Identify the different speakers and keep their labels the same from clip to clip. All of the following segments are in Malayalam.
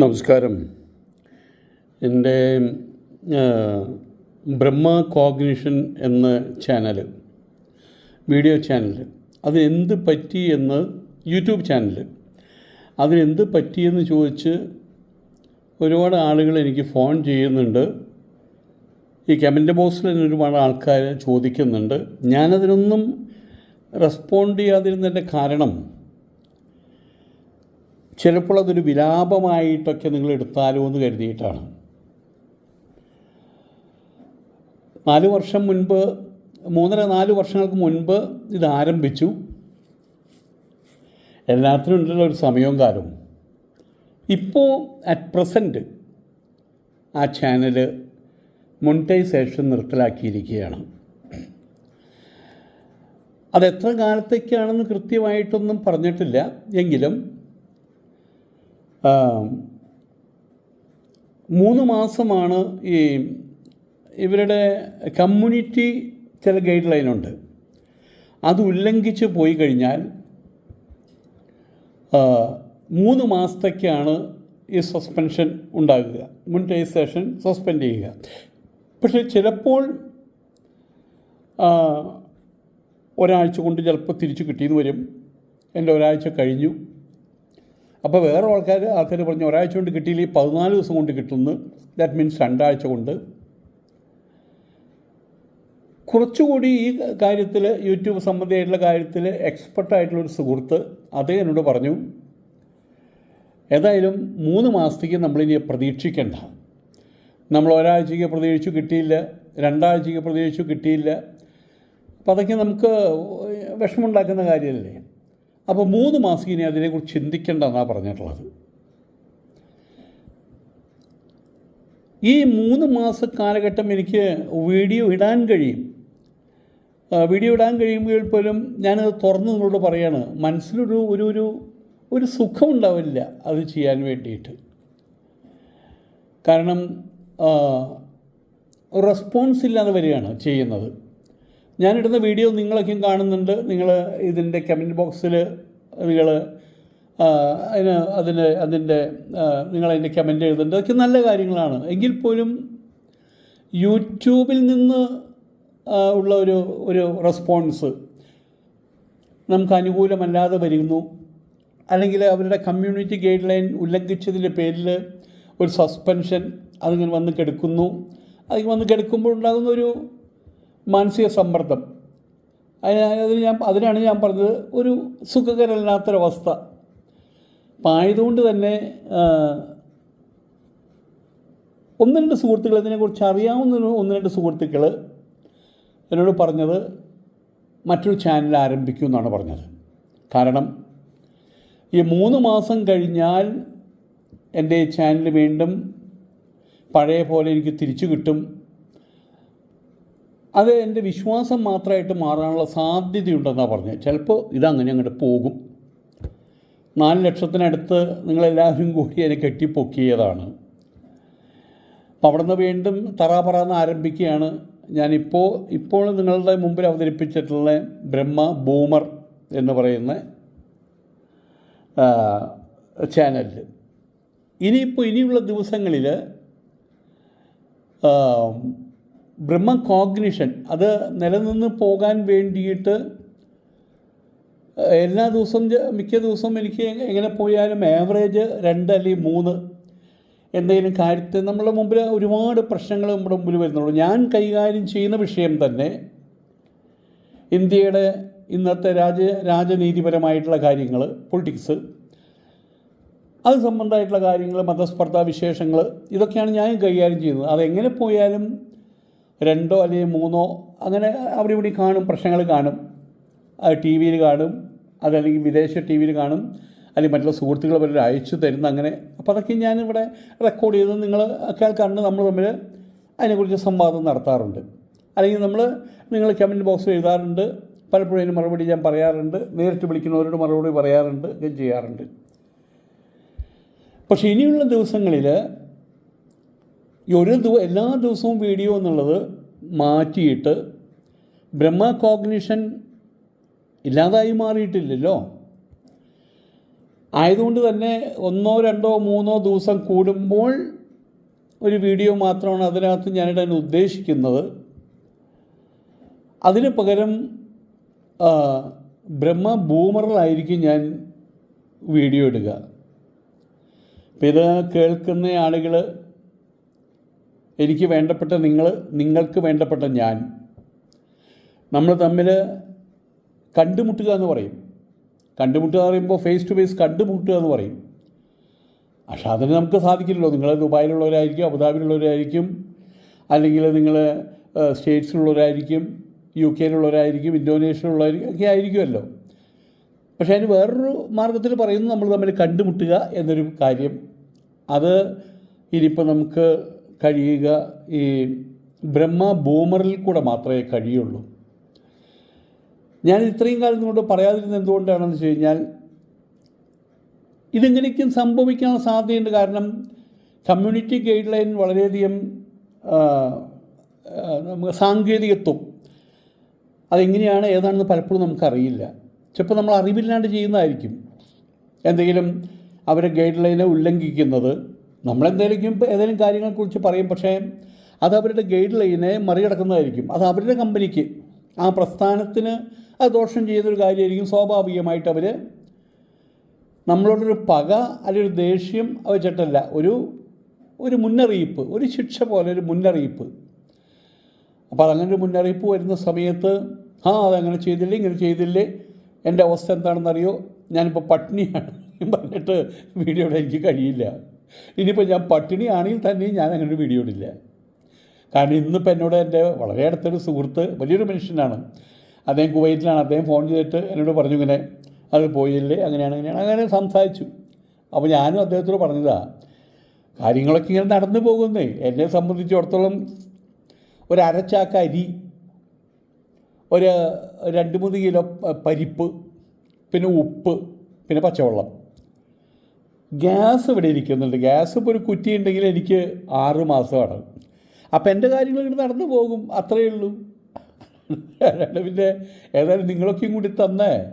Speaker 1: നമസ്കാരം. എന്റെ ബ്രഹ്മ കോഗ്നിഷൻ എന്ന ചാനൽ വീഡിയോ ചാനൽ അതിനെന്ത് പറ്റി എന്ന് യൂട്യൂബ് ചാനൽ അതിനെന്ത് പറ്റിയെന്ന് ചോദിച്ച് ഒരുപാട് ആളുകൾ എനിക്ക് ഫോൺ ചെയ്യുന്നുണ്ട്. ഈ കമന്റ് ബോക്സിൽ തന്നെ ഒരുപാട് ആൾക്കാർ ചോദിക്കുന്നുണ്ട്. ഞാനതിനൊന്നും റെസ്പോണ്ട് ചെയ്യാതിരുന്നതിന്റെ കാരണം ചിലപ്പോൾ അതൊരു വിലാപമായിട്ടൊക്കെ നിങ്ങൾ എടുത്താലോ എന്ന് കരുതിയിട്ടാണ്. നാല് വർഷം മുൻപ് മൂന്നര നാല് വർഷങ്ങൾക്ക് മുൻപ് ഇത് ആരംഭിച്ചു. എല്ലാത്തിനും ഉണ്ടല്ലോ ഒരു സമയവും കാലവും. ഇപ്പോൾ അറ്റ് പ്രസന്റ് ആ ചാനൽ മോണിറ്റൈസേഷൻ നിർത്തലാക്കിയിരിക്കുകയാണ്. അതെത്ര കാലത്തേക്കാണെന്ന് കൃത്യമായിട്ടൊന്നും പറഞ്ഞിട്ടില്ല. എങ്കിലും മൂന്ന് മാസമാണ് ഈ ഇവരുടെ കമ്മ്യൂണിറ്റി ചില ഗൈഡ് ലൈനുണ്ട് അത് ഉല്ലംഘിച്ച് പോയി കഴിഞ്ഞാൽ മൂന്ന് മാസത്തേക്കാണ് ഈ സസ്പെൻഷൻ ഉണ്ടാകുക. മുൻ രജിസ്ട്രേഷൻ സസ്പെൻഡ് ചെയ്യുക. പക്ഷേ ചിലപ്പോൾ ഒരാഴ്ച കൊണ്ട് ചിലപ്പോൾ തിരിച്ചു കിട്ടിയെന്ന് വരും. എന്റെ ഒരാഴ്ച കഴിഞ്ഞു. അപ്പോൾ വേറെ ആൾക്കാർ ആൾക്കാർ പറഞ്ഞു ഒരാഴ്ച കൊണ്ട് കിട്ടിയില്ലെങ്കിൽ പതിനാല് ദിവസം കൊണ്ട് കിട്ടുന്നു. ദാറ്റ് മീൻസ് രണ്ടാഴ്ച കൊണ്ട്. കുറച്ചുകൂടി ഈ കാര്യത്തിൽ യൂട്യൂബ് സംബന്ധിയായിട്ടുള്ള കാര്യത്തിൽ എക്സ്പെർട്ടായിട്ടുള്ളൊരു സുഹൃത്ത് അദ്ദേഹം എന്നോട് പറഞ്ഞു ഏതായാലും മൂന്ന് മാസത്തേക്ക് നമ്മളിനി പ്രതീക്ഷിക്കേണ്ട. നമ്മൾ ഒരാഴ്ചയ്ക്ക് പ്രതീക്ഷിച്ചു കിട്ടിയില്ല രണ്ടാഴ്ചയ്ക്ക് പ്രതീക്ഷിച്ചു കിട്ടിയില്ല. അപ്പോൾ അതൊക്കെ നമുക്ക് വിഷമമുണ്ടാക്കുന്ന കാര്യമല്ലേ? അപ്പോൾ മൂന്ന് മാസം ഇനി അതിനെക്കുറിച്ച് ചിന്തിക്കേണ്ടെന്നാണ് പറഞ്ഞിട്ടുള്ളത്. ഈ മൂന്ന് മാസ കാലഘട്ടം എനിക്ക് വീഡിയോ ഇടാൻ കഴിയും. വീഡിയോ ഇടാൻ കഴിയുമ്പോൾ പോലും ഞാനത് തുറന്ന് നിങ്ങളോട് പറയാണ് മനസ്സിലൊരു ഒരു ഒരു ഒരു സുഖം ഉണ്ടാവില്ല അത് ചെയ്യാൻ വേണ്ടിയിട്ട്. കാരണം റെസ്പോൺസ് ഇല്ലാതെ വരികയാണ് ചെയ്യുന്നത്. ഞാനിടുന്ന വീഡിയോ നിങ്ങളൊക്കെയും കാണുന്നുണ്ട്. നിങ്ങൾ ഇതിന്റെ കമന്റ് ബോക്സിൽ നിങ്ങൾ അതിന് അതിന് അതിന്റെ നിങ്ങളതിന്റെ കമന്റ് എഴുതുന്നുണ്ട്. അതൊക്കെ നല്ല കാര്യങ്ങളാണ്. എങ്കിൽ പോലും യൂട്യൂബിൽ നിന്ന് ഉള്ള ഒരു ഒരു റെസ്പോൺസ് നമുക്ക് അനുകൂലമല്ലാതെ വരുന്നു. അല്ലെങ്കിൽ അവരുടെ കമ്മ്യൂണിറ്റി ഗൈഡ് ലൈൻ ഉല്ലംഘിച്ചതിന്റെ പേരിൽ ഒരു സസ്പെൻഷൻ അതിങ്ങനെ വന്ന് കിടക്കുന്നു. അതിങ്ങനെ വന്ന് കിടക്കുമ്പോൾ ഉണ്ടാകുന്ന ഒരു മാനസിക സമ്മർദ്ദം. അതിന് ഞാൻ അതിനാണ് ഞാൻ പറഞ്ഞത് ഒരു സുഖകരമല്ലാത്തൊരവസ്ഥ. അപ്പം ആയതുകൊണ്ട് തന്നെ ഒന്ന് രണ്ട് സുഹൃത്തുക്കൾ ഇതിനെക്കുറിച്ച് അറിയാവുന്ന ഒന്ന് രണ്ട് സുഹൃത്തുക്കൾ എന്നോട് പറഞ്ഞത് മറ്റൊരു ചാനൽ ആരംഭിക്കും എന്നാണ് പറഞ്ഞത്. കാരണം ഈ മൂന്ന് മാസം കഴിഞ്ഞാൽ എന്റെ ചാനൽ വീണ്ടും പഴയ പോലെ എനിക്ക് തിരിച്ചു കിട്ടും. അത് എന്റെ വിശ്വാസം മാത്രമായിട്ട് മാറാനുള്ള സാധ്യതയുണ്ടെന്നാണ് പറഞ്ഞത്. ചിലപ്പോൾ ഇതങ്ങനെ അങ്ങോട്ട് പോകും. നാല് ലക്ഷത്തിനടുത്ത് നിങ്ങളെല്ലാവരും കൂടി എന്നെ കെട്ടിപ്പൊക്കിയതാണ്. അപ്പം അവിടെ നിന്ന് വീണ്ടും തറാപറാന്ന് ആരംഭിക്കുകയാണ്. ഞാനിപ്പോൾ ഇപ്പോൾ നിങ്ങളുടെ മുമ്പിൽ അവതരിപ്പിച്ചിട്ടുള്ള ബ്രഹ്മ ബൂമർ എന്ന് പറയുന്ന ചാനലിൽ ഇനിയിപ്പോൾ ഇനിയുള്ള ദിവസങ്ങളിൽ ബ്രഹ്മ കോഗ്നിഷൻ അത് നിലനിന്ന് പോകാൻ വേണ്ടിയിട്ട് എല്ലാ ദിവസവും മിക്ക ദിവസവും എനിക്ക് എങ്ങനെ പോയാലും ആവറേജ് രണ്ട് അല്ലെങ്കിൽ മൂന്ന് എന്തെങ്കിലും കാര്യത്തിൽ നമ്മുടെ മുമ്പിൽ ഒരുപാട് പ്രശ്നങ്ങൾ നമ്മുടെ മുമ്പിൽ വരുന്നുള്ളൂ. ഞാൻ കൈകാര്യം ചെയ്യുന്ന വിഷയം തന്നെ ഇന്ത്യയുടെ ഇന്നത്തെ രാജ രാജനീതിപരമായിട്ടുള്ള കാര്യങ്ങൾ പൊളിറ്റിക്സ് അത് സംബന്ധമായിട്ടുള്ള കാര്യങ്ങൾ മതസ്പർദ്ധ വിശേഷങ്ങൾ ഇതൊക്കെയാണ് ഞാൻ കൈകാര്യം ചെയ്യുന്നത്. അതെങ്ങനെ പോയാലും രണ്ടോ അല്ലെങ്കിൽ മൂന്നോ അങ്ങനെ അവിടെ ഇവിടെ കാണും പ്രശ്നങ്ങൾ കാണും. അത് ടി വിയിൽ കാണും അതല്ലെങ്കിൽ വിദേശ ടി വിയിൽ കാണും അല്ലെങ്കിൽ മറ്റുള്ള സുഹൃത്തുക്കൾ പലരും അയച്ചു തരുന്ന അങ്ങനെ. അപ്പോൾ അതൊക്കെ ഞാനിവിടെ റെക്കോർഡ് ചെയ്ത് നിങ്ങൾ കേൾക്കാറുണ്ട്. നമ്മൾ തമ്മിൽ അതിനെക്കുറിച്ച് സംവാദം നടത്താറുണ്ട്. അല്ലെങ്കിൽ നമ്മൾ നിങ്ങൾ കമന്റ് ബോക്സിൽ എഴുതാറുണ്ട്. പലപ്പോഴും അതിന് മറുപടി ഞാൻ പറയാറുണ്ട്. നേരിട്ട് വിളിക്കുന്നവരോട് മറുപടി പറയാറുണ്ട്. ഞാൻ ചെയ്യാറുണ്ട്. പക്ഷേ ഇനിയുള്ള ദിവസങ്ങളിൽ ഈ ഒരു ദിവസം എല്ലാ ദിവസവും വീഡിയോ എന്നുള്ളത് മാറ്റിയിട്ട് ബ്രഹ്മ കോഗ്നിഷൻ ഇല്ലാതായി മാറിയിട്ടില്ലല്ലോ. ആയതുകൊണ്ട് തന്നെ ഒന്നോ രണ്ടോ മൂന്നോ ദിവസം കൂടുമ്പോൾ ഒരു വീഡിയോ മാത്രമാണ് അതിനകത്ത് ഞാനിടാൻ ഉദ്ദേശിക്കുന്നത്. അതിന് പകരം ബ്രഹ്മ ബൂമറിലായിരിക്കും ഞാൻ വീഡിയോ ഇടുക. ഇത് കേൾക്കുന്ന ആളുകൾ എനിക്ക് വേണ്ടപ്പെട്ട നിങ്ങൾ നിങ്ങൾക്ക് വേണ്ടപ്പെട്ട ഞാൻ. നമ്മൾ തമ്മിൽ കണ്ടുമുട്ടുക എന്ന് പറയും. കണ്ടുമുട്ടുക എന്ന് പറയുമ്പോൾ ഫേസ് ടു ഫേസ് കണ്ടുമുട്ടുക എന്ന് പറയും. പക്ഷെ അതിന് നമുക്ക് സാധിക്കില്ലല്ലോ. നിങ്ങൾ ദുബായിലുള്ളവരായിരിക്കും അബുദാബിയിലുള്ളവരായിരിക്കും അല്ലെങ്കിൽ നിങ്ങൾ സ്റ്റേറ്റ്സിലുള്ളവരായിരിക്കും യു കെയിലുള്ളവരായിരിക്കും ഇന്തോനേഷ്യയിലുള്ളവരായിരിക്കും ഒക്കെ ആയിരിക്കുമല്ലോ. പക്ഷേ അതിന് വേറൊരു മാർഗത്തിൽ പറയുന്നു നമ്മൾ തമ്മിൽ കണ്ടുമുട്ടുക എന്നൊരു കാര്യം. അത് ഇനിയിപ്പോൾ നമുക്ക് കഴിയുക ഈ ബ്രഹ്മ ബൂമറിൽ കൂടെ മാത്രമേ കഴിയുള്ളൂ. ഞാൻ ഇത്രയും കാലം കൊണ്ട് പറയാതിരുന്നത് എന്തുകൊണ്ടാണെന്ന് വെച്ച് കഴിഞ്ഞാൽ ഇതെങ്ങനെയൊക്കെയും സംഭവിക്കാൻ സാധ്യതയുണ്ട്. കാരണം കമ്മ്യൂണിറ്റി ഗൈഡ് ലൈൻ വളരെയധികം നമുക്ക് സാങ്കേതികത്വം അതെങ്ങനെയാണ് ഏതാണെന്ന് പലപ്പോഴും നമുക്കറിയില്ല. ചിലപ്പോൾ നമ്മൾ അറിവില്ലാണ്ട് ചെയ്യുന്നതായിരിക്കും. എന്തെങ്കിലും അവരെ ഗൈഡ് ലൈനെ ഉല്ലംഘിക്കുന്നത് നമ്മളെന്തെങ്കിലും ഏതെങ്കിലും കാര്യങ്ങളെക്കുറിച്ച് പറയും പക്ഷേ അത് അവരുടെ ഗൈഡ് ലൈനെ മറികടക്കുന്നതായിരിക്കും. അത് അവരുടെ കമ്പനിക്ക് ആ പ്രസ്ഥാനത്തിന് അത് ദോഷം ചെയ്തൊരു കാര്യമായിരിക്കും. സ്വാഭാവികമായിട്ട് അവർ നമ്മളോടൊരു പക അല്ലെങ്കിൽ ഒരു ദേഷ്യം വെച്ചിട്ടല്ല ഒരു ഒരു മുന്നറിയിപ്പ് ഒരു ശിക്ഷ പോലെ ഒരു മുന്നറിയിപ്പ്. അപ്പോൾ അങ്ങനെ ഒരു മുന്നറിയിപ്പ് വരുന്ന സമയത്ത് ആ അതങ്ങനെ ചെയ്തില്ലേ ഇങ്ങനെ ചെയ്തില്ലേ എന്റെ അവസ്ഥ എന്താണെന്നറിയോ? ഞാനിപ്പോൾ പട്ടിണിയാണ്. പറഞ്ഞിട്ട് വീഡിയോയുടെ എനിക്ക് കഴിയില്ല. ഇനിയിപ്പോൾ ഞാൻ പട്ടിണിയാണെങ്കിൽ തന്നെയും ഞാൻ അങ്ങനെ ഒരു വീഡിയോ ഇടില്ല. കാരണം ഇന്നിപ്പോൾ എന്നോട് എന്റെ വളരെ അടുത്തൊരു സുഹൃത്ത് വലിയൊരു മനുഷ്യനാണ്. അദ്ദേഹം കുവൈറ്റിലാണ്. അദ്ദേഹം ഫോൺ ചെയ്തിട്ട് എന്നോട് പറഞ്ഞു ഇങ്ങനെ അത് പോയില്ലേ? അങ്ങനെയാണ് അങ്ങനെയാണ് അങ്ങനെ സംസാരിച്ചു. അപ്പോൾ ഞാനും അദ്ദേഹത്തോട് പറഞ്ഞതാ കാര്യങ്ങളൊക്കെ ഇങ്ങനെ നടന്നു പോകുന്നേ. എന്നെ സംബന്ധിച്ചിടത്തോളം ഒരു അരച്ചാക്ക അരി ഒരു രണ്ട് മൂന്ന് കിലോ പരിപ്പ് പിന്നെ ഉപ്പ് പിന്നെ പച്ചവെള്ളം. ഗ്യാസ് ഇവിടെ ഇരിക്കുന്നുണ്ട്. ഗ്യാസ് ഇപ്പോൾ ഒരു കുറ്റി ഉണ്ടെങ്കിൽ എനിക്ക് ആറ് മാസമാണ്. അപ്പം എന്റെ കാര്യങ്ങൾ ഇങ്ങനെ നടന്നു പോകും. അത്രയേ ഉള്ളൂ. അല്ലാണ്ട് പിന്നെ ഏതായാലും നിങ്ങളൊക്കെയും കൂടി തന്നേ.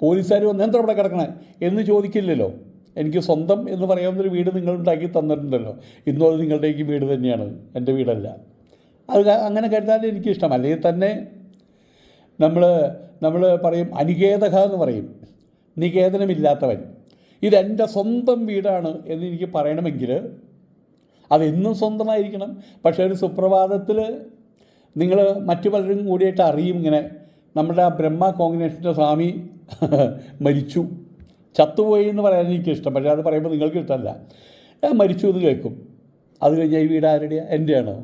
Speaker 1: പോലീസുകാർ വന്ന് എന്താ ഇവിടെ കിടക്കണേ? എന്ന് ചോദിക്കില്ലല്ലോ. എനിക്ക് സ്വന്തം എന്ന് പറയാവുന്നൊരു വീട് നിങ്ങൾ ഉണ്ടാക്കി തന്നിട്ടുണ്ടല്ലോ. ഇന്നും അത് നിങ്ങളുടെയൊക്കെ വീട് തന്നെയാണ്. എന്റെ വീടല്ല. അത് അങ്ങനെ കരുതാൻ എനിക്കിഷ്ടം. അല്ലെങ്കിൽ തന്നെ നമ്മൾ നമ്മൾ പറയും അനികേതക എന്ന് പറയും. നികേതനമില്ലാത്തവൻ. ഇതെന്റെ സ്വന്തം വീടാണ് എന്ന് എനിക്ക് പറയണമെങ്കിൽ അതെന്നും സ്വന്തമായിരിക്കണം. പക്ഷേ ഒരു സുപ്രഭാതത്തിൽ നിങ്ങൾ മറ്റു പലരും കൂടിയിട്ട് അറിയും ഇങ്ങനെ. നമ്മുടെ ആ ബ്രഹ്മ കോമ്പിനേഷന്റെ സ്വാമി മരിച്ചു. ചത്തുപോയി എന്ന് പറയാൻ എനിക്കിഷ്ടം പക്ഷേ അത് പറയുമ്പോൾ നിങ്ങൾക്ക് ഇഷ്ടമല്ല. മരിച്ചു എന്ന് കേൾക്കും. അത് കഴിഞ്ഞാൽ ഈ വീട് ആരുടെയാണ് എന്റെയാണ്?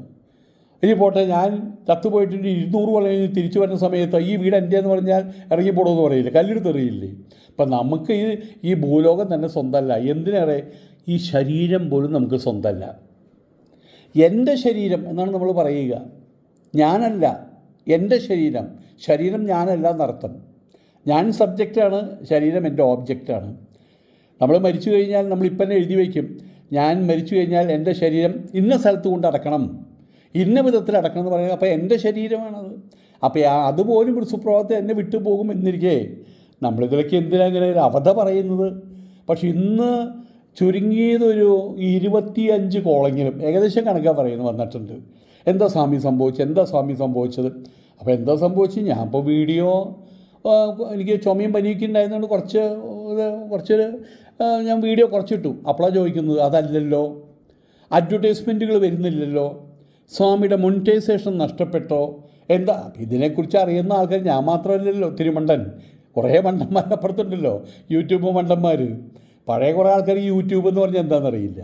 Speaker 1: ഇനി പോട്ടെ ഞാൻ ചത്തുപോയിട്ടുണ്ട് ഇരുന്നൂറ് കൊല്ലം തിരിച്ചു വരുന്ന സമയത്ത് ഈ വീട് എന്റെ എന്ന് പറഞ്ഞാൽ ഇറങ്ങിപ്പോടുമെന്ന് പറയില്ല? കല്ലെടുത്ത് എറിയില്ലേ? അപ്പം നമുക്ക് ഈ ഈ ഭൂലോകം തന്നെ സ്വന്തമല്ല. എന്തിനേറെ? ഈ ശരീരം പോലും നമുക്ക് സ്വന്തമല്ല. എന്റെ ശരീരം എന്നാണ് നമ്മൾ പറയുക. ഞാനല്ല എന്റെ ശരീരം. ശരീരം ഞാനല്ല എന്നർത്ഥം. ഞാൻ സബ്ജക്റ്റാണ് ശരീരം എന്റെ ഓബ്ജക്റ്റാണ്. നമ്മൾ മരിച്ചു കഴിഞ്ഞാൽ നമ്മളിപ്പം തന്നെ എഴുതി വയ്ക്കും. ഞാൻ മരിച്ചു കഴിഞ്ഞാൽ എന്റെ ശരീരം ഇന്ന സ്ഥലത്ത് കൊണ്ട് അടക്കണം ഇന്ന വിധത്തിൽ അടക്കണം എന്ന് പറയുന്നത് അപ്പോൾ എന്റെ ശരീരമാണത് അപ്പോൾ അതുപോലും ഒരു സുപ്രഭാതത്തിൽ എന്നെ വിട്ടുപോകും എന്നിരിക്കേ നമ്മളിതിലൊക്കെ എന്തിനാ ഇങ്ങനെ ഒരു അവധ പറയുന്നത്? പക്ഷെ ഇന്ന് ചുരുങ്ങിയതൊരു ഇരുപത്തിയഞ്ച് കോളെങ്കിലും ഏകദേശം കണക്കാണ് പറയുന്നത് വന്നിട്ടുണ്ട്. എന്താ സ്വാമി സംഭവിച്ചത്? എന്താ സ്വാമി സംഭവിച്ചത്? അപ്പോൾ എന്താ സംഭവിച്ചത്? ഞാൻ ഇപ്പോൾ വീഡിയോ എനിക്ക് ചുമയും പനിയൊക്കെ ഉണ്ടായിരുന്നുകൊണ്ട് കുറച്ച് കുറച്ചൊരു ഞാൻ വീഡിയോ കുറച്ചിട്ടു. അപ്പോഴാണ് ചോദിക്കുന്നത് അതല്ലല്ലോ. അഡ്വർടൈസ്മെന്റുകൾ വരുന്നില്ലല്ലോ. സ്വാമിയുടെ മോണിറ്റൈസേഷൻ നഷ്ടപ്പെട്ടോ? എന്താ? ഇതിനെക്കുറിച്ച് അറിയുന്ന ആൾക്കാർ ഞാൻ മാത്രമല്ലല്ലോ തിരുമണ്ടൻ. കുറേ മണ്ടന്മാർ അപ്പുറത്തുണ്ടല്ലോ യൂട്യൂബ് മണ്ടന്മാർ പഴയ കുറേ ആൾക്കാർ യൂട്യൂബ് എന്ന് പറഞ്ഞാൽ എന്താണെന്നറിയില്ല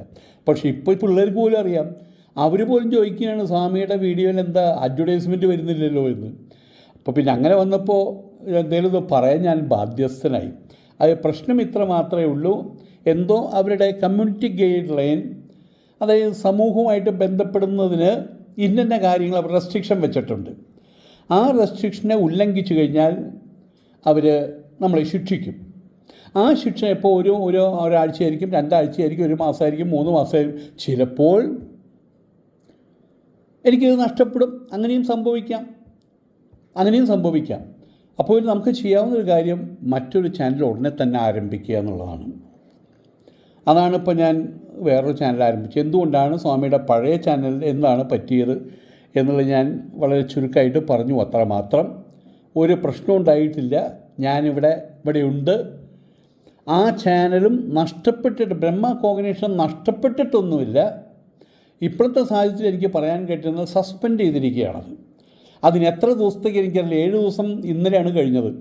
Speaker 1: പക്ഷേ ഇപ്പോൾ പിള്ളേർക്ക് പോലും അറിയാം. അവർ പോലും ചോദിക്കുകയാണ് സ്വാമിയുടെ വീഡിയോയിൽ എന്താ അഡ്വർടൈസ്മെന്റ് വരുന്നില്ലല്ലോ എന്ന്? അപ്പോൾ പിന്നെ അങ്ങനെ വന്നപ്പോൾ എന്തെങ്കിലും ഇത് പറയാൻ ഞാൻ ബാധ്യസ്ഥനായി. അത് പ്രശ്നം ഇത്ര മാത്രമേ ഉള്ളൂ. എന്തോ അവരുടെ കമ്മ്യൂണിറ്റി ഗൈഡ് ലൈൻ അതായത് സമൂഹവുമായിട്ട് ബന്ധപ്പെടുന്നതിന് ഇന്ന കാര്യങ്ങൾ അവർ റെസ്ട്രിക്ഷൻ വെച്ചിട്ടുണ്ട്. ആ റെസ്ട്രിക്ഷനെ ഉല്ലംഘിച്ചു കഴിഞ്ഞാൽ അവർ നമ്മളെ ശിക്ഷിക്കും. ആ ശിക്ഷ ഇപ്പോൾ ഒരു ഒരു ഒരാഴ്ചയായിരിക്കും രണ്ടാഴ്ചയായിരിക്കും ഒരു മാസമായിരിക്കും മൂന്ന് മാസമായിരിക്കും ചിലപ്പോൾ എനിക്കിത് നഷ്ടപ്പെടും. അങ്ങനെയും സംഭവിക്കാം. അങ്ങനെയും സംഭവിക്കാം. അപ്പോൾ നമുക്ക് ചെയ്യാവുന്ന ഒരു കാര്യം മറ്റൊരു ചാനൽ ഉടനെ തന്നെ ആരംഭിക്കുക എന്നുള്ളതാണ്. അതാണ് ഇപ്പോൾ ഞാൻ വേറൊരു ചാനൽ ആരംഭിച്ചു. എന്തുകൊണ്ടാണ് സ്വാമിയുടെ പഴയ ചാനൽ എന്താണ് പറ്റിയത് എന്നുള്ളത് ഞാൻ വളരെ ചുരുക്കമായിട്ട് പറഞ്ഞു അത്ര മാത്രം ഒരു പ്രശ്നം ഉണ്ടായിട്ടില്ല. ഞാനിവിടെ ഇവിടെയുണ്ട് ആ ചാനലും നഷ്ടപ്പെട്ടിട്ട് ബ്രഹ്മ കോഗ്നേഷൻ നഷ്ടപ്പെട്ടിട്ടൊന്നുമില്ല. ഇപ്പോഴത്തെ സാഹചര്യത്തിൽ എനിക്ക് പറയാൻ പറ്റുന്നത് സസ്പെൻഡ് ചെയ്തിരിക്കുകയാണത് അതിന് എത്ര ദിവസത്തേക്ക് എനിക്കറിയില്ല. ഏഴ് ദിവസം ഇന്നലെയാണ് കഴിഞ്ഞത്.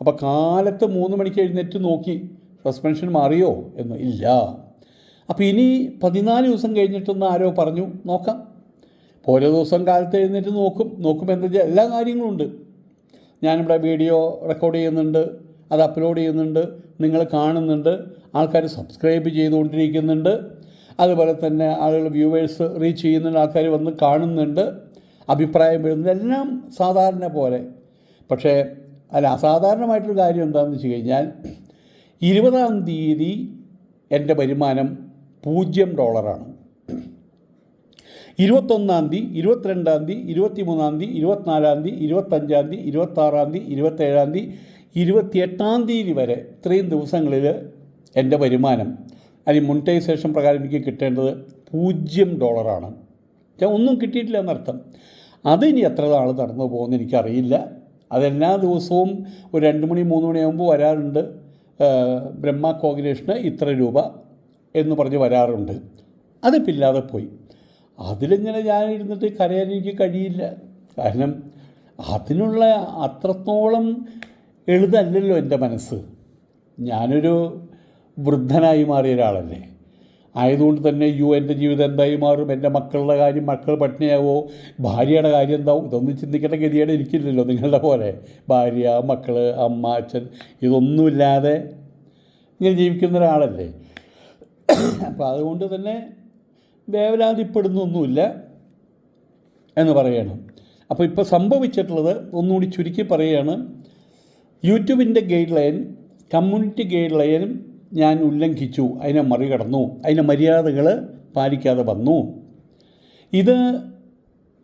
Speaker 1: അപ്പോൾ കാലത്ത് മൂന്ന് മണിക്ക് എഴുന്നേറ്റ് നോക്കി. സസ്പെൻഷൻ മാറിയോ എന്ന് ഇല്ല. അപ്പോൾ ഇനി പതിനാല് ദിവസം കഴിഞ്ഞിട്ടൊന്ന് ആരോ പറഞ്ഞു നോക്കാം. ഓരോ ദിവസം കാലത്ത് എഴുന്നേറ്റ് നോക്കും. നോക്കുമ്പോൾ എന്താ എല്ലാ കാര്യങ്ങളും ഉണ്ട്. ഞാനിവിടെ വീഡിയോ റെക്കോർഡ് ചെയ്യുന്നുണ്ട് അത് അപ്ലോഡ് ചെയ്യുന്നുണ്ട് നിങ്ങൾ കാണുന്നുണ്ട് ആൾക്കാർ സബ്സ്ക്രൈബ് ചെയ്തുകൊണ്ടിരിക്കുന്നുണ്ട്. അതുപോലെ തന്നെ ആളുകൾ വ്യൂവേഴ്സ് റീച്ച് ചെയ്യുന്നുണ്ട് ആൾക്കാർ വന്ന് കാണുന്നുണ്ട് അഭിപ്രായം വരുന്നുണ്ട് എല്ലാം സാധാരണ പോലെ. പക്ഷേ അല്ല അസാധാരണമായിട്ടൊരു കാര്യം എന്താണെന്ന് വെച്ച് കഴിഞ്ഞാൽ ഇരുപതാം തീയതി എന്റെ വരുമാനം പൂജ്യം ഡോളറാണ്. ഇരുപത്തൊന്നാം തീയതി ഇരുപത്തിരണ്ടാം തീയതി ഇരുപത്തി മൂന്നാം തീയതി ഇരുപത്തിനാലാം തീയതി ഇരുപത്തഞ്ചാം തീയതി ഇരുപത്താറാം തീയതി ഇരുപത്തേഴാം തീയതി ഇരുപത്തിയെട്ടാം തീയതി വരെ ഇത്രയും ദിവസങ്ങളിൽ എന്റെ വരുമാനം അല്ലെങ്കിൽ മോണിറ്റൈസേഷൻ പ്രകാരം എനിക്ക് കിട്ടേണ്ടത് പൂജ്യം ഡോളറാണ്. ഞാൻ ഒന്നും കിട്ടിയിട്ടില്ല എന്നർത്ഥം. അതിനി എത്ര നാൾ നടന്നു പോകുമെന്ന് എനിക്കറിയില്ല. അതെല്ലാ ദിവസവും ഒരു രണ്ട് മണി മൂന്ന് മണിയാകുമ്പോൾ വരാറുണ്ട്. ബ്രഹ്മ കോഗ്നേഷന് ഇത്ര രൂപ. എന്ന് പറഞ്ഞ് വരാറുണ്ട്. അത് പില്ലാതെ പോയി. അതിലിങ്ങനെ ഞാൻ ഇരുന്നിട്ട് കരയാൻ എനിക്ക് കഴിയില്ല. കാരണം അതിനുള്ള അത്രത്തോളം എളുതല്ലല്ലോ എന്റെ മനസ്സ്. ഞാനൊരു വൃദ്ധനായി മാറിയ ഒരാളല്ലേ. ആയതുകൊണ്ട് തന്നെ യു എന്റെ ജീവിതം എന്തായി മാറും? എന്റെ മക്കളുടെ കാര്യം മക്കൾ പട്ടിണിയാവോ? ഭാര്യയുടെ കാര്യം എന്താവും ഇതൊന്നും ചിന്തിക്കേണ്ട ഗതിയാണ് എനിക്കില്ലല്ലോ നിങ്ങളുടെ പോലെ. ഭാര്യ മക്കൾ അമ്മ അച്ഛൻ ഇതൊന്നുമില്ലാതെ ഇങ്ങനെ ജീവിക്കുന്ന ഒരാളല്ലേ. അപ്പോൾ അതുകൊണ്ട് തന്നെ വേവലാതിപ്പെടുന്നൊന്നുമില്ല എന്ന് പറയണം അപ്പോൾ ഇപ്പോൾ സംഭവിച്ചിട്ടുള്ളത് ഒന്നുകൂടി ചുരുക്കി പറയുകയാണ്. യൂട്യൂബിന്റെ ഗൈഡ് ലൈൻ കമ്മ്യൂണിറ്റി ഗൈഡ് ലൈനും ഞാൻ ഉല്ലംഘിച്ചു. അതിനെ മറികടന്നു. അതിന്റെ മര്യാദകൾ പാലിക്കാതെ വന്നു. ഇത്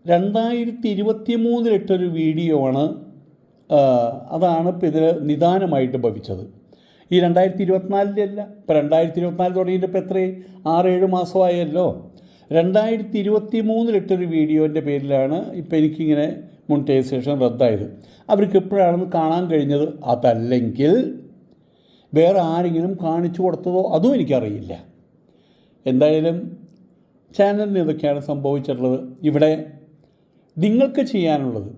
Speaker 1: രണ്ടായിരത്തി ഇരുപത്തി മൂന്നിലിട്ടൊരു വീഡിയോ ആണ് അതാണ് ഇപ്പോൾ ഇതിൽ നിദാനമായിട്ട് ഭവിച്ചത്. ഈ രണ്ടായിരത്തി ഇരുപത്തിനാലിന്റെ അല്ല ഇപ്പോൾ രണ്ടായിരത്തി ഇരുപത്തിനാല് തുടങ്ങിയിട്ട് ഇപ്പോൾ എത്രയും ആറേഴ് മാസമായല്ലോ. രണ്ടായിരത്തി ഇരുപത്തി മൂന്നിലിട്ടൊരു വീഡിയോന്റെ പേരിലാണ് ഇപ്പോൾ എനിക്കിങ്ങനെ മോണിറ്റൈസേഷൻ റദ്ദായത്. അവർക്ക് എപ്പോഴാണെന്ന് കാണാൻ കഴിഞ്ഞത് അതല്ലെങ്കിൽ വേറെ ആരെങ്കിലും കാണിച്ചു കൊടുത്തതോ അതും എനിക്കറിയില്ല. എന്തായാലും ചാനലിന് ഇതൊക്കെയാണ് സംഭവിച്ചിട്ടുള്ളത്. ഇവിടെ നിങ്ങൾക്ക് ചെയ്യാനുള്ളത്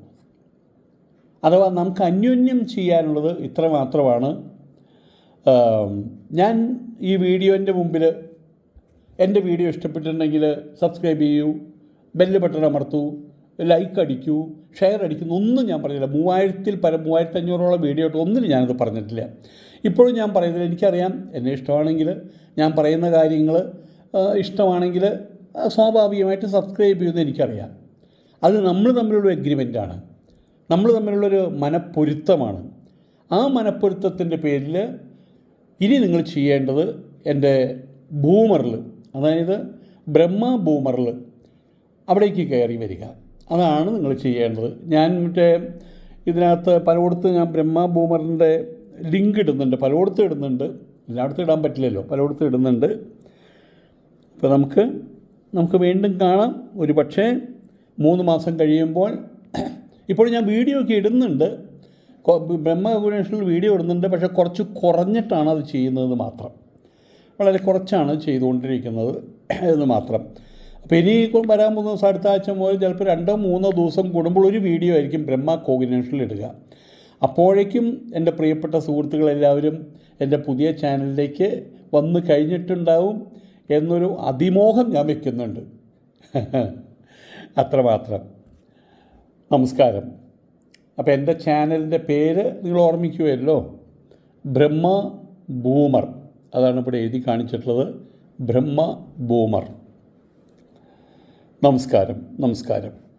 Speaker 1: അഥവാ നമുക്ക് അന്യോന്യം ചെയ്യാനുള്ളത് ഇത്ര മാത്രമാണ് ഞാൻ ഈ വീഡിയോന്റെ മുമ്പിൽ എന്റെ വീഡിയോ ഇഷ്ടപ്പെട്ടിട്ടുണ്ടെങ്കിൽ സബ്സ്ക്രൈബ് ചെയ്യൂ ബെല്ല് ബട്ടൺ അമർത്തൂ ലൈക്ക് അടിക്കൂ ഷെയർ അടിക്കുന്നു. ഒന്നും ഞാൻ പറഞ്ഞില്ല. മൂവായിരത്തിൽ പല മൂവായിരത്തി അഞ്ഞൂറോളം വീഡിയോ ഇട്ട് ഒന്നിനും ഞാനത് പറഞ്ഞിട്ടില്ല. ഇപ്പോഴും ഞാൻ പറയുന്നില്ല എനിക്കറിയാം. എന്നെ ഇഷ്ടമാണെങ്കിൽ ഞാൻ പറയുന്ന കാര്യങ്ങൾ ഇഷ്ടമാണെങ്കിൽ സ്വാഭാവികമായിട്ട് സബ്സ്ക്രൈബ് ചെയ്യുമെന്ന് എനിക്കറിയാം. അത് നമ്മൾ തമ്മിലുള്ള എഗ്രിമെന്റാണ് നമ്മൾ തമ്മിലുള്ളൊരു മനപ്പൊരുത്തമാണ്. ആ മനപ്പൊരുത്തത്തിന്റെ പേരിൽ ഇനി നിങ്ങൾ ചെയ്യേണ്ടത് എന്റെ ബൂമറിൽ അതായത് ബ്രഹ്മ ബൂമറിൽ അവിടേക്ക് കയറി വരിക. അതാണ് നിങ്ങൾ ചെയ്യേണ്ടത്. ഞാൻ മറ്റേ ഇതിനകത്ത് പലയിടത്ത് ഞാൻ ബ്രഹ്മ ബൂമറിന്റെ ലിങ്ക് ഇടുന്നുണ്ട്. പലയിടത്തും ഇടുന്നുണ്ട്. എല്ലായിടത്തും ഇടാൻ പറ്റില്ലല്ലോ. പലയിടത്തും ഇടുന്നുണ്ട്. അപ്പോൾ നമുക്ക് നമുക്ക് വീണ്ടും കാണാം. ഒരു പക്ഷേ മൂന്ന് മാസം കഴിയുമ്പോൾ ഇപ്പോൾ ഞാൻ വീഡിയോ ഒക്കെ ഇടുന്നുണ്ട്. ബ്രഹ്മ ഗുണേഷനിൽ വീഡിയോ ഇടുന്നുണ്ട് പക്ഷേ കുറച്ച് കുറഞ്ഞിട്ടാണ് അത് ചെയ്യുന്നത് മാത്രം. വളരെ കുറച്ചാണ് ചെയ്തുകൊണ്ടിരിക്കുന്നത് എന്ന് മാത്രം. അപ്പോൾ ഇനി വരാൻ പോകുന്ന ദിവസം അടുത്ത ആഴ്ച മുതൽ ചിലപ്പോൾ രണ്ടോ മൂന്നോ ദിവസം കൂടുമ്പോൾ ഒരു വീഡിയോ ആയിരിക്കും ബ്രഹ്മ കോഗിനേഷനിൽ ഇടുക. അപ്പോഴേക്കും എന്റെ പ്രിയപ്പെട്ട സുഹൃത്തുക്കളെല്ലാവരും എന്റെ പുതിയ ചാനലിലേക്ക് വന്നു കഴിഞ്ഞിട്ടുണ്ടാവും എന്നൊരു അതിമോഹം ഞാൻ വയ്ക്കുന്നുണ്ട് അത്രമാത്രം. നമസ്കാരം. അപ്പോൾ എന്റെ ചാനലിന്റെ പേര് നിങ്ങൾ ഓർമ്മിക്കുമല്ലോ ബ്രഹ്മ ബൂമർ അതാണ് ഇവിടെ എഴുതി കാണിച്ചിട്ടുള്ളത്. ബ്രഹ്മ ബൂമർ നമസ്കാരം നമസ്കാരം.